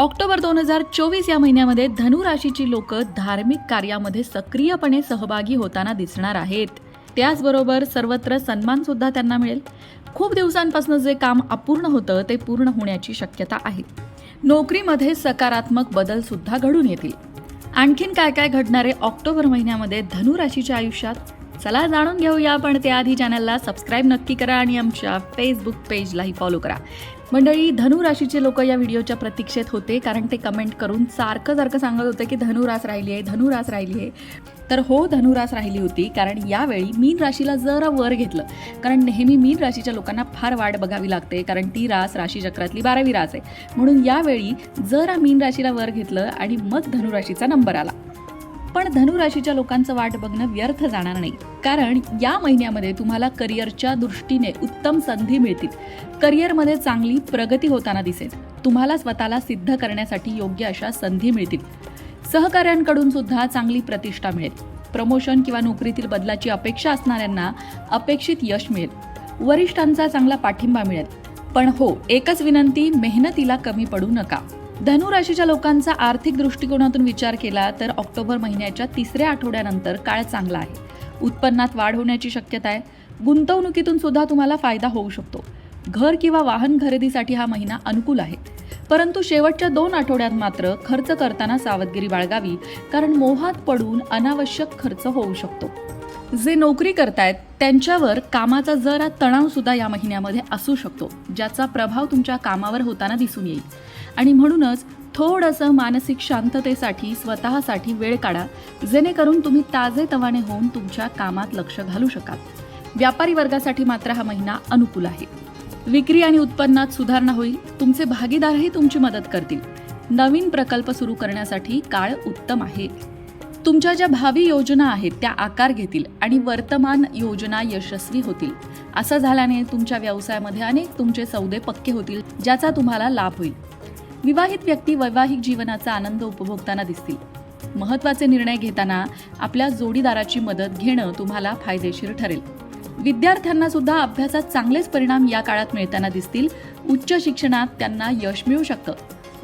October दोन हजार चोवीस या महिन्यामध्ये धनु राशीची लोक धार्मिक कार्यामध्ये सक्रियपणे सहभागी होताना दिसणार आहेत. त्याचबरोबर सर्वत्र सन्मान सुद्धा त्यांना मिळेल. खूप दिवसांपासून जे काम अपूर्ण होतं ते पूर्ण होण्याची शक्यता आहे. नोकरीमध्ये सकारात्मक बदल सुद्धा घडून येतील. आणखीन काय काय घडणारे ऑक्टोबर महिन्यामध्ये धनु राशीच्या आयुष्यात? चला जाणून घेऊया पण त्याआधी चॅनलला सबस्क्राईब नक्की करा आणि आमच्या फेसबुक पेजलाही फॉलो करा. मंडळी धनु राशीचे लोक या व्हिडिओच्या प्रतीक्षेत होते कारण ते कमेंट करून सारखं सारखं सांगत होते की धनुरास राहिली आहे धनुरास राहिली आहे. तर हो धनुरास राहिली होती कारण यावेळी मीन राशीला जरा वर घेतलं. कारण नेहमी मीन राशीच्या लोकांना फार वाट बघावी लागते कारण ती रास राशीचक्रातली बारावी रास आहे. म्हणून यावेळी जरा मीन राशीला वर घेतलं आणि मग धनुराशीचा नंबर आला. पण धनुराशीच्या लोकांचं वाट बघणं व्यर्थ जाणार नाही. कारण या महिन्यामध्ये तुम्हाला करिअरच्या दृष्टीने उत्तम संधी मिळतील. करिअरमध्ये चांगली प्रगती होताना दिसेल. तुम्हाला स्वतःला सिद्ध करण्यासाठी योग्य अशा संधी मिळतील. सहकाऱ्यांकडून सुद्धा चांगली प्रतिष्ठा मिळेल. प्रमोशन किंवा नोकरीतील बदलाची अपेक्षा असणाऱ्यांना अपेक्षित यश मिळेल. वरिष्ठांचा चांगला पाठिंबा मिळेल. पण हो एकच विनंती मेहनतीला कमी पडू नका. धनु राशीच्या लोकांचा आर्थिक दृष्टिकोनातून विचार केला तर ऑक्टोबर महिन्याच्या तिसऱ्या आठवड्यानंतर काळ चांगला आहे. उत्पन्नात वाढ होण्याची शक्यता आहे. गुंतवणुकीतून सुद्धा तुम्हाला फायदा होऊ शकतो. घर किंवा वाहन खरेदीसाठी हा महिना अनुकूल आहे. परंतु शेवटच्या दोन आठवड्यात मात्र खर्च करताना सावधगिरी बाळगावी कारण मोहात पडून अनावश्यक खर्च होऊ शकतो. जे नोकरी करतायत त्यांच्यावर कामाचा जरा तणाव सुद्धा या महिन्यामध्ये असू शकतो ज्याचा प्रभाव तुमच्या कामावर होताना दिसून येईल. आणि म्हणूनच थोडंसं मानसिक शांततेसाठी स्वतःसाठी वेळ काढा जेणेकरून तुम्ही ताजे तवाने होऊन तुमच्या कामात लक्ष घालू शकाल. व्यापारी वर्गासाठी मात्र हा महिना अनुकूल आहे. विक्री आणि उत्पन्नात सुधारणा होईल तुमचे भागीदारही तुमची मदत करतील. नवीन प्रकल्प सुरू करण्यासाठी काळ उत्तम आहे. तुमच्या ज्या भावी योजना आहेत त्या आकार घेतील आणि वर्तमान योजना यशस्वी होतील. असं झाल्याने तुमच्या व्यवसायामध्ये अनेक तुमचे सौदे पक्के होतील ज्याचा तुम्हाला लाभ होईल. विवाहित व्यक्ती वैवाहिक जीवनाचा आनंद उपभोगताना दिसतील. महत्त्वाचे निर्णय घेताना आपल्या जोडीदाराची मदत घेणं तुम्हाला फायदेशीर ठरेल. विद्यार्थ्यांना सुद्धा अभ्यासात चांगलेच परिणाम या काळात मिळताना दिसतील. उच्च शिक्षणात त्यांना यश मिळू शकतं.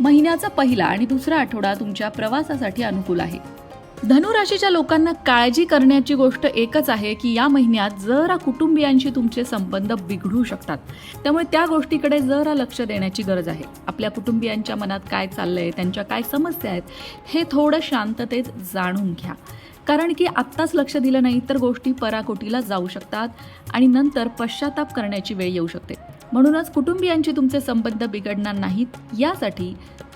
महिन्याचा पहिला आणि दुसरा आठवडा तुमच्या प्रवासासाठी अनुकूल आहे. धनुराशीच्या लोकांना काळजी करण्याची गोष्ट एकच आहे की या महिन्यात जरा कुटुंबियांशी तुमचे संबंध बिघडू शकतात. त्यामुळे त्या गोष्टीकडे जरा लक्ष देण्याची गरज आहे. आपल्या कुटुंबियांच्या मनात काय चाललंय त्यांच्या काय समस्या आहेत हे थोडं शांततेत जाणून घ्या. कारण की आत्ताच लक्ष दिलं नाही तर गोष्टी पराकोटीला जाऊ शकतात आणि नंतर पश्चाताप करण्याची वेळ येऊ शकते. म्हणूनच कुटुंबियांचे तुमचे संबंध बिघडणार नाहीत यासाठी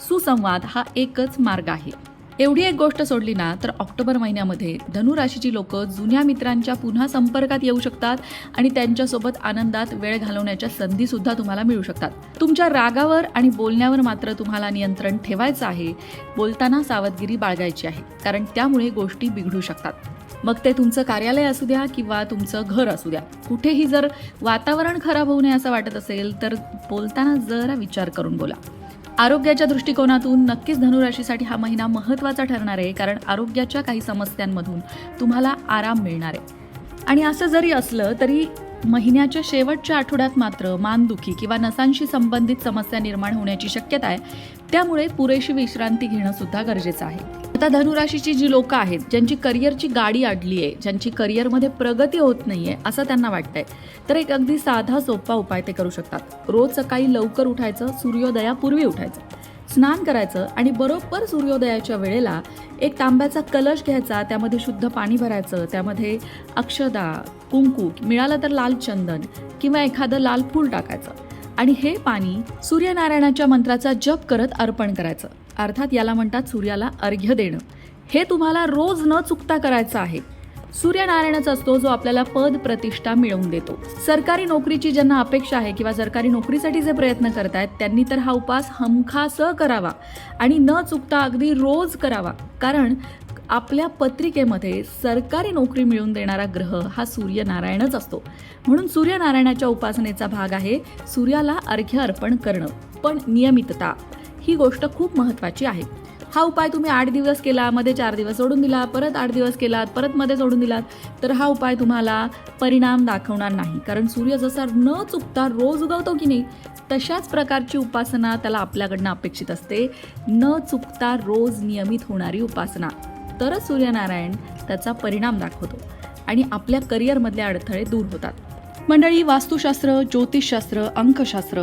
सुसंवाद हा एकच मार्ग आहे. एवढी एक गोष्ट सोडली ना तर ऑक्टोबर महिन्यामध्ये धनुराशीची लोक जुन्या मित्रांच्या पुन्हा संपर्कात येऊ शकतात आणि त्यांच्यासोबत आनंदात वेळ घालवण्याच्या संधी सुद्धा तुम्हाला मिळू शकतात. तुमच्या रागावर आणि बोलण्यावर मात्र तुम्हाला नियंत्रण ठेवायचं आहे बोलताना सावधगिरी बाळगायची आहे कारण त्यामुळे गोष्टी बिघडू शकतात. मग ते तुमचं कार्यालय असू द्या किंवा तुमचं घर असू द्या. कुठेही जर वातावरण खराब होऊ नये असं वाटत असेल तर बोलताना जरा विचार करून बोला. आरोग्याच्या दृष्टिकोनातून नक्कीच धनुराशीसाठी हा महिना महत्त्वाचा ठरणार आहे कारण आरोग्याच्या काही समस्यांमधून तुम्हाला आराम मिळणार आहे. आणि असं जरी असलं तरी महिन्याच्या शेवटच्या आठवड्यात मात्र मानदुखी किंवा नसांशी संबंधित समस्या निर्माण होण्याची शक्यता आहे. त्यामुळे पुरेशी विश्रांती घेणं सुद्धा गरजेचं आहे. आता धनुराशीची जी लोकं आहेत ज्यांची करिअरची गाडी अडली आहे ज्यांची करिअरमध्ये प्रगती होत नाही आहे असं त्यांना वाटतंय. तर एक अगदी साधा सोपा उपाय ते करू शकतात. रोज सकाळी लवकर उठायचं सूर्योदयापूर्वी उठायचं. स्नान करायचं आणि बरोबर सूर्योदयाच्या वेळेला एक तांब्याचा कलश घ्यायचा त्यामध्ये शुद्ध पाणी भरायचं त्यामध्ये अक्षदा कुंकू मिळालं तर लाल चंदन किंवा एखादं लाल फूल टाकायचं. आणि हे पाणी सूर्यनारायणाच्या मंत्राचा जप करत अर्पण करायचं. अर्थात याला म्हणतात सूर्याला अर्घ्य देणं. हे तुम्हाला रोज न चुकता करायचं आहे. सूर्यनारायणच असतो जो आपल्याला पद प्रतिष्ठा मिळवून देतो. सरकारी नोकरीची ज्यांना अपेक्षा आहे किंवा सरकारी नोकरीसाठी जे प्रयत्न करतायत त्यांनी तर हा उपास हमखास करावा आणि न चुकता अगदी रोज करावा. कारण आपल्या पत्रिकेमध्ये सरकारी नोकरी मिळवून देणारा ग्रह हा सूर्यनारायणच असतो. म्हणून सूर्यनारायणाच्या उपासनेचा भाग आहे सूर्याला अर्घ्य अर्पण करणं. पण नियमितता. ही गोष्ट खूप महत्त्वाची आहे. हा उपाय तुम्ही आठ दिवस केला मध्ये चार दिवस सोडून दिला परत आठ दिवस केलात परत मध्ये सोडून दिलात तर हा उपाय तुम्हाला परिणाम दाखवणार नाही. कारण सूर्य जसा न चुकता रोज उगवतो की नाही तशाच प्रकारची उपासना त्याला आपल्याकडनं अपेक्षित असते. न चुकता रोज नियमित होणारी उपासना. तरच सूर्यनारायण त्याचा परिणाम दाखवतो आणि आपल्या करिअरमधले अडथळे दूर होतात. मंडळी वास्तुशास्त्र ज्योतिषशास्त्र अंकशास्त्र